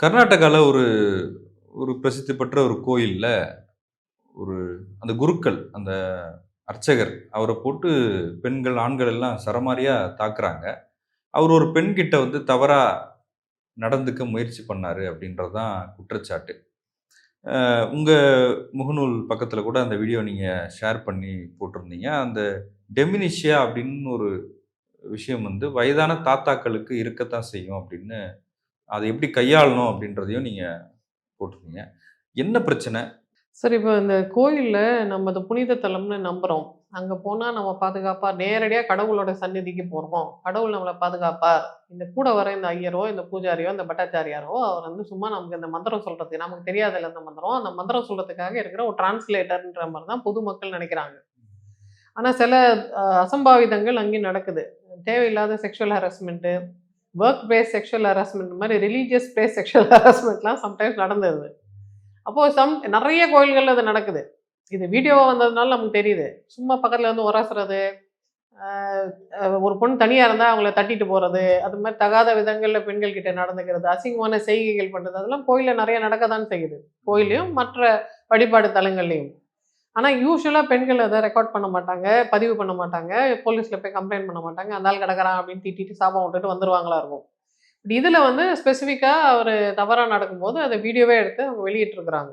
கர்நாடகாவில் ஒரு ஒரு பிரசித்தி பெற்ற ஒரு கோயிலில் ஒரு அந்த குருக்கள் அந்த அர்ச்சகர் அவரை போட்டு பெண்கள் ஆண்கள் எல்லாம் சரமாரியாக தாக்குறாங்க. அவர் ஒரு பெண்கிட்ட வந்து தவறாக நடந்துக்க முயற்சி பண்ணார் அப்படின்றது தான் குற்றச்சாட்டு உங்கள் முகநூல் பக்கத்தில் கூட அந்த வீடியோ நீங்கள் ஷேர் பண்ணி போட்டிருந்தீங்க. அந்த டெமினிஷியா அப்படின்னு ஒரு விஷயம் வந்து வயதான தாத்தாக்களுக்கு இருக்கத்தான் செய்யும் அப்படின்னு அதை எப்படி கையாளணும் அப்படின்றதையும் நீங்கள் போட்டிருக்கீங்க. என்ன பிரச்சனை? சார் இப்போ இந்த கோயிலில் நம்ம இந்த புனித தலம்னு நம்புகிறோம் அங்கே போனால் நம்ம பாதுகாப்பாக நேரடியாக கடவுளோட சந்நிதிக்கு போகிறோம் கடவுள் நம்மளை பாதுகாப்பார். இந்த கூட வர இந்த ஐயரோ இந்த பூஜாரியோ இந்த பட்டாச்சாரியாரோ அவர் வந்து சும்மா நமக்கு இந்த மந்திரம் சொல்கிறது நமக்கு தெரியாதுல்ல இந்த மந்திரம். அந்த மந்திரம் சொல்கிறதுக்காக இருக்கிற ஒரு டிரான்ஸ்லேட்டர்ன்ற மாதிரி தான் பொதுமக்கள் நினைக்கிறாங்க. ஆனால் சில அசம்பாவிதங்கள் அங்கேயும் நடக்குது. தேவையில்லாத sexual harassment work place sexual harassment மாதிரி ரிலீஜியஸ் பேஸ் செக்ஷுவல் ஹராஸ்மெண்ட்லாம் சம்டைம்ஸ் நடந்தது. அப்போது சம் நிறைய கோயில்களில் அது நடக்குது. இது வீடியோவாக வந்ததுனால நமக்கு தெரியுது. சும்மா பக்கத்தில் வந்து உரசுறது ஒரு பொண்ணு தனியாக இருந்தால் அவங்கள தட்டிட்டு போகிறது அது மாதிரி தகாத விதங்களில் பெண்கள்கிட்ட நடந்துக்கிறது அசிங்கமான செய்கைகள் பண்ணுறது அதெல்லாம் கோயிலில் நிறைய நடக்க தான் செய்யுது. கோயிலையும் மற்ற வழிபாடு தலங்கள்லையும். ஆனால் யூஸ்வலாக பெண்கள் அதை ரெக்கார்ட் பண்ண மாட்டாங்க பதிவு பண்ண மாட்டாங்க போலீஸில் போய் கம்ப்ளைண்ட் பண்ண மாட்டாங்க அந்த ஆள் கிடக்கிறான் அப்படின்னு திட்டிட்டு சாபம் விட்டுட்டு வந்துருவாங்களா இருக்கும். பட் இதில் வந்து ஸ்பெசிஃபிக்காக அவர் தவறாக நடக்கும்போது அதை வீடியோவே எடுத்து அவங்க வெளியிட்டிருக்கிறாங்க.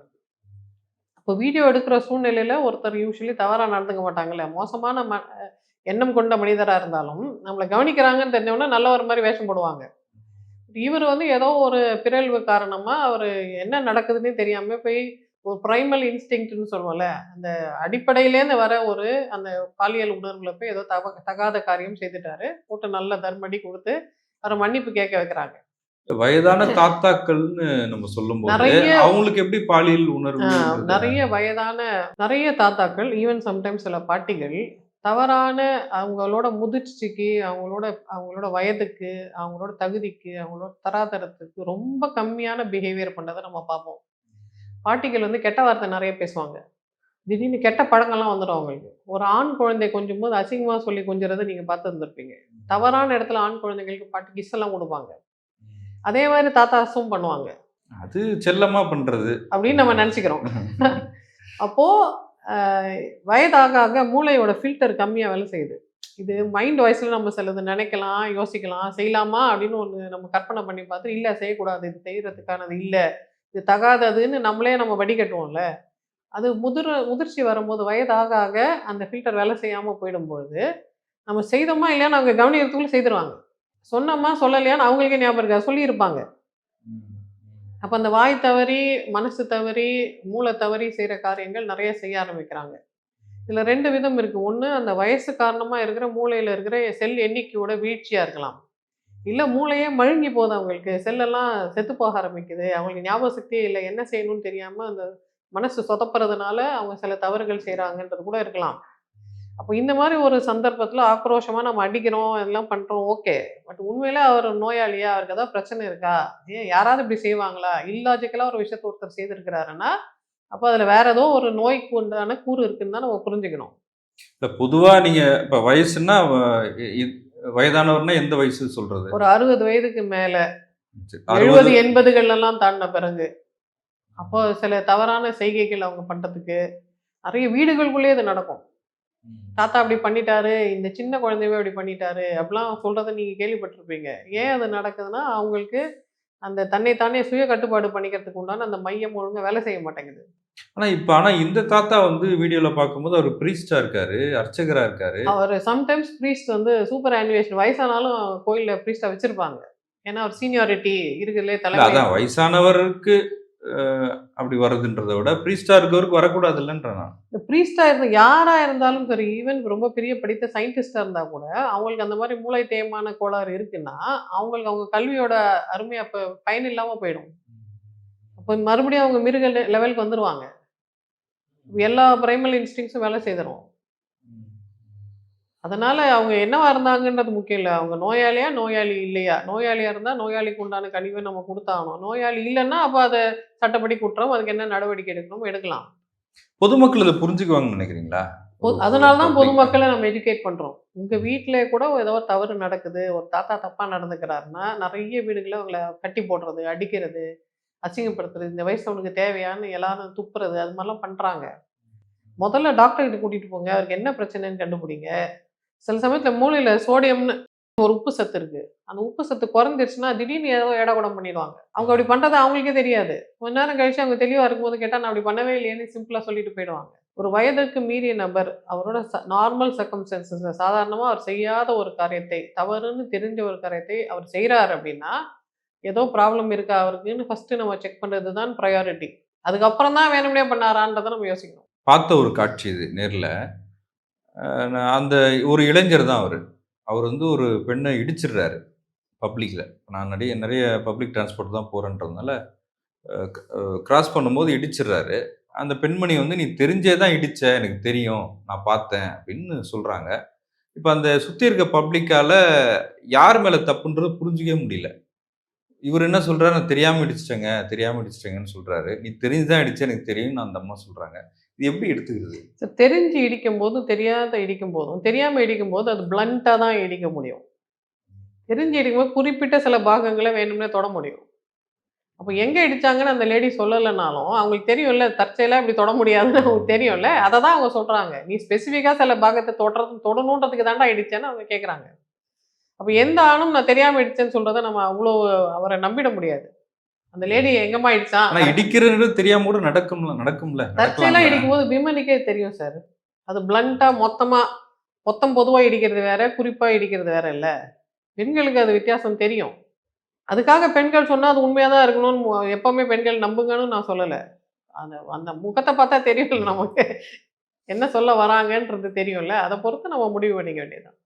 அப்போ வீடியோ எடுக்கிற சூழ்நிலையில் ஒருத்தர் யூஸ்வலி தவறாக நடந்துக்க மாட்டாங்கல்ல. மோசமான ம எண்ணம் கொண்ட மனிதராக இருந்தாலும் நம்மளை கவனிக்கிறாங்கன்னு தெரிஞ்சவொடனே ஒரு மாதிரி வேஷம் போடுவாங்க. இவர் வந்து ஏதோ ஒரு பிறழ்வு காரணமாக அவர் என்ன நடக்குதுன்னே தெரியாமல் போய் ஒரு ப்ரைமல் இன்ஸ்டிங்க்ட்னு சொல்லுவோம்ல அந்த அடிப்படையிலேருந்து வர ஒரு அந்த பாலியல் உணர்வுல போய் ஏதோ தவ தகாத காரியம் செய்துட்டாரு. போட்டு நல்ல தர்மடி கொடுத்து அவரை மன்னிப்பு கேட்க வைக்கிறாங்க. வயதான தாத்தாக்கள்னு நம்ம சொல்லும்போது நிறைய- அவங்களுக்கு எப்படி பாலியல் உணர்வு? நிறைய வயதான நிறைய தாத்தாக்கள் ஈவன் சம்டைம்ஸ் சில பாட்டிகள் தவறான அவங்களோட முதிர்ச்சிக்கு அவங்களோட அவங்களோட வயதுக்கு அவங்களோட தகுதிக்கு அவங்களோட தராதரத்துக்கு ரொம்ப கம்மியான பிஹேவியர் பண்ணுறதை நம்ம பார்ப்போம். பாட்டிகள் வந்து கெட்ட வார்த்தை நிறைய பேசுவாங்க. திடீர்னு கெட்ட பழக்கம்லாம் வந்துடும் அவங்களுக்கு. ஒரு ஆண் குழந்தை கொஞ்சம் போது அசிங்கமாக சொல்லி கொஞ்சறதை நீங்கள் பார்த்து இருந்திருப்பீங்க. தவறான இடத்துல ஆண் குழந்தைங்களுக்கு பாட்டு கிஸ் எல்லாம் கொடுப்பாங்க. அதே மாதிரி தாத்தாசும் பண்ணுவாங்க. அது செல்லமா பண்றது. அப்படின்னு நம்ம நினச்சிக்கிறோம். அப்போது வயதாக ஆக மூளையோட ஃபில்டர் கம்மியாக வேலை செய்யுது. இது மைண்ட் வாய்ஸில் நம்ம சிலது நினைக்கலாம் யோசிக்கலாம் செய்யலாமா அப்படின்னு ஒன்று நம்ம கற்பனை பண்ணி பார்த்து இல்லை செய்யக்கூடாது இது செய்கிறதுக்கானது இல்லை. இது தகாததுன்னு நம்மளே நம்ம வடிகட்டுவோம்ல அது முதிர் முதிர்ச்சி வரும்போது வயதாக ஆக அந்த ஃபில்டர் வேலை செய்யாமல் போயிடும்பொழுது நம்ம செய்தோமா இல்லையான்னு அவங்க கவனிக்கிறதுக்குள்ளே செய்திருவாங்க. சொன்னோமா சொல்லலையான்னு அவங்களுக்கே ஞாபகம் இருக்கா. சொல்லியிருப்பாங்க. அப்போ அந்த வாய் தவறி மனசு தவறி மூளை தவறி செய்கிற காரியங்கள் நிறைய செய்ய ஆரம்பிக்கிறாங்க. இதில் ரெண்டு விதம் இருக்குது ஒன்று அந்த வயசு காரணமாக இருக்கிற மூளையில் இருக்கிற செல் எண்ணிக்கையோட வீழ்ச்சியாக இருக்கலாம். இல்லை மூளையே மழுங்கி போகுது அவங்களுக்கு. செல்லெல்லாம் செத்து போக ஆரம்பிக்குது. அவங்களுக்கு ஞாபக சக்தியே இல்லை. என்ன செய்யணும்னு தெரியாமல் அந்த மனசு சொதப்புறதுனால அவங்க சில தவறுகள் செய்கிறாங்கன்றது கூட இருக்கலாம். அப்போ இந்த மாதிரி ஒரு சந்தர்ப்பத்தில் ஆக்ரோஷமாக நம்ம அடிக்கிறோம் எல்லாம் பண்ணுறோம் ஓகே. பட் உண்மையில அவர் நோயாளியா? அவருக்கு ஏதாவது பிரச்சனை இருக்கா? ஏன் யாராவது இப்படி செய்வாங்களா? இல்லாஜிக்கலாக ஒரு விஷயத்த ஒருத்தர் செய்திருக்கிறாருன்னா அப்போ அதில் வேற ஏதோ ஒரு நோய்க்கு உண்டான கூறு இருக்குன்னு தான் நம்ம புரிஞ்சுக்கணும். இல்லை பொதுவா நீங்க இப்போ வயசுன்னா வயதானவர்னா எந்த வயசு சொல்றது? ஒரு அறுபது வயதுக்கு மேலே. எழுபது எண்பதுகள்லாம் தாண்டின பிறகு. அப்போ சில தவறான செய்கைகள் அவங்க பண்ணுறதுக்கு நிறைய வீடுகளுக்குள்ளேயே இது நடக்கும். தாத்தா அப்படி பண்ணிட்டாரு இந்த சின்ன குழந்தையவே அப்படி பண்ணிட்டாரு அப்படிலாம் சொல்றத நீங்க கேள்விப்பட்டிருப்பீங்க. ஏன் அது நடக்குதுன்னா அவங்களுக்கு அந்த தன்னைத்தானே சுய கட்டுப்பாடு பண்ணிக்கிறதுக்கு உண்டான அந்த மையம் ஒழுங்கா வேலை செய்ய மாட்டேங்குது. ஆனா இப்ப ஆனா இந்த தாத்தா வந்து வீடியோல பார்க்கும்போது அவர் பிரீஸ்டா இருக்காரு அர்ச்சகரா இருக்காரு. அவர் சம்டைம்ஸ் ப்ரீஸ்ட் வந்து சூப்பர் ஆனிவேஷன் வயசானாலும் கோயில்ல ப்ரீஸ்டா வச்சிருப்பாங்க. ஏன்னா அவர் சீனியாரிட்டி இருக்குதுலே இல்ல, தலைமை. அதான் வயசானவருக்கு அப்படி வருதுன்றதை விட பிரீஸ்டா இருக்கவருக்கு வரக்கூடாது இல்லைன்ற நான். ப்ரீஸ்டா இருந்த யாரா இருந்தாலும் சரி ஈவன் ரொம்ப பெரிய படித்த சயின்டிஸ்டா இருந்தா கூட அவங்களுக்கு அந்த மாதிரி மூளை தேய்மான கோளாறு இருக்குன்னா அவங்களுக்கு அவங்க கல்வியோட அருமை அப்ப பயன் இல்லாம போயிடும். அப்போ மறுபடியும் அவங்க மிருக லெவலுக்கு வந்துருவாங்க. எல்லா பிரைமல் இன்ஸ்டிங்ஸும் வேலை செய்திடும் அதனால அவங்க என்னவா இருந்தாங்கன்றது முக்கியம் இல்லை. அவங்க நோயாளியா நோயாளி இல்லையா? நோயாளியா இருந்தா நோயாளிக்கு உண்டான கனிவை நம்ம கொடுத்தாகணும். நோயாளி இல்லைன்னா அப்போ அதை சட்டப்படி குற்றம் அதுக்கு என்ன நடவடிக்கை எடுக்கணும் எடுக்கலாம். பொதுமக்கள் இதை புரிஞ்சுக்குவாங்கன்னு நினைக்கிறீங்களா? அதனால தான் பொதுமக்களை நம்ம எஜுகேட் பண்றோம். உங்க வீட்டிலே கூட ஏதோ தவறு நடக்குது. ஒரு தாத்தா தப்பா நடந்துக்கிறாருன்னா நிறைய வீடுகளை அவங்கள கட்டி போடுறது அடிக்கிறது. அசிங்கப்படுத்துறது இந்த வயசு அவனுக்கு தேவையான்னு எல்லாரும் துப்புறது அது மாதிரிலாம் பண்ணுறாங்க முதல்ல டாக்டர்கிட்ட கூட்டிகிட்டு போங்க அவருக்கு என்ன பிரச்சனைன்னு கண்டுபிடிங்க. சில சமயத்தில் மூளையில் சோடியம்னு ஒரு உப்பு சத்து இருக்கு. அந்த உப்பு சத்து குறைஞ்சிருச்சுன்னா திடீர்னு ஏதோ ஏடாகுடம் பண்ணிடுவாங்க. அவங்க அப்படி பண்றது அவங்களுக்கே தெரியாது. கொஞ்ச நேரம் கழிச்சு அவங்க தெளிவா இருக்கும்போது கேட்டா நான் அப்படி பண்ணவே இல்லையேன்னு சிம்பிளா சொல்லிட்டு போயிடுவாங்க. ஒரு வயதுக்கு மீறிய நபர் அவரோட நார்மல் சர்க்கம்ஸ்டன்சஸ்ல சாதாரணமா அவர் செய்யாத ஒரு காரியத்தை தவறுன்னு தெரிஞ்ச ஒரு காரியத்தை அவர் செய்கிறார் அப்படின்னா ஏதோ ப்ராப்ளம் இருக்கா அவருக்குன்னு ஃபஸ்ட்டு நம்ம செக் பண்ணுறது தான் ப்ரையாரிட்டி அதுக்கப்புறம் தான் வேணும்னே பண்ணாரான்றதை நம்ம யோசிக்கணும். பார்த்த ஒரு காட்சி இது நேரில். அந்த ஒரு இளைஞர் தான் அவர். அவர் வந்து ஒரு பெண்ணை இடிச்சிடுறாரு பப்ளிக்கில் நான் நிறைய நிறைய பப்ளிக் டிரான்ஸ்போர்ட் தான் போகிறேன்றதுனால க்ராஸ் பண்ணும்போது இடிச்சிடுறாரு. அந்த பெண்மணி வந்து நீ தெரிஞ்சே தான் இடிச்ச எனக்கு தெரியும். நான் பார்த்தேன். அப்படின்னு சொல்கிறாங்க இப்போ அந்த சுற்றி இருக்க பப்ளிக்கால் யார் மேலே தப்புன்றது புரிஞ்சிக்கவே முடியல. இவர் என்ன சொல்கிறாரு நான் தெரியாமல் இடிச்சிட்டேங்க தெரியாமல் இடிச்சிட்டேங்கன்னு சொல்கிறாரு நீ தெரிஞ்சு தான் அடிச்சு எனக்கு தெரியும்னு அந்த அம்மா சொல்கிறாங்க இது எப்படி எடுத்துக்கிறது? So, தெரிஞ்சு இடிக்கும் போதும் தெரியாத இடிக்கும் போதும் தெரியாமல் இடிக்கும் போது அது பிளண்ட்டாக தான் இடிக்க முடியும். தெரிஞ்சு இடிக்கும்போது குறிப்பிட்ட சில பாகங்களை வேணும்னே தொட முடியும். அப்போ எங்கே இடிச்சாங்கன்னு அந்த லேடி சொல்லலைனாலும் அவங்களுக்கு தெரியும்ல தற்செயலாக இப்படி தொட முடியாதுன்னு அவங்களுக்கு தெரியும்ல அதை தான் அவங்க சொல்கிறாங்க நீ ஸ்பெசிஃபிக்காக சில பாகத்தை தொடறது தொடணுன்றதுக்கு தாண்டா இடிச்சேன்னு அவங்க கேட்குறாங்க அப்போ எந்த ஆணும் நான் தெரியாம இடிச்சேன்னு சொல்றதை நம்ம அவ்வளோ அவரை நம்பிட முடியாது. அந்த லேடி எங்கம்மா இடிச்சான் ஆனா இடிக்கிறது தெரியாம கூட நடக்கும்ல நடக்கும்ல நடக்கலாம்ல. இடிக்கும் போது விமனுக்கே தெரியும் சார் அது பிளண்டா மொத்தமா மொத்தம் பொதுவா இடிக்கிறது வேற குறிப்பா இடிக்கிறது வேற இல்ல. பெண்களுக்கு அது வித்தியாசம் தெரியும். அதுக்காக பெண்கள் சொன்னா அது உண்மையா தான் இருக்கணும்னு எப்பவுமே பெண்கள் நம்புங்கன்னு நான் சொல்லல. அந்த அந்த முகத்தை பார்த்தா தெரியும்ல நமக்கு. என்ன சொல்ல வராங்கன்றது தெரியும்ல. அதை பொறுத்து நம்ம முடிவு பண்ணிக்க வேண்டியதுதான்.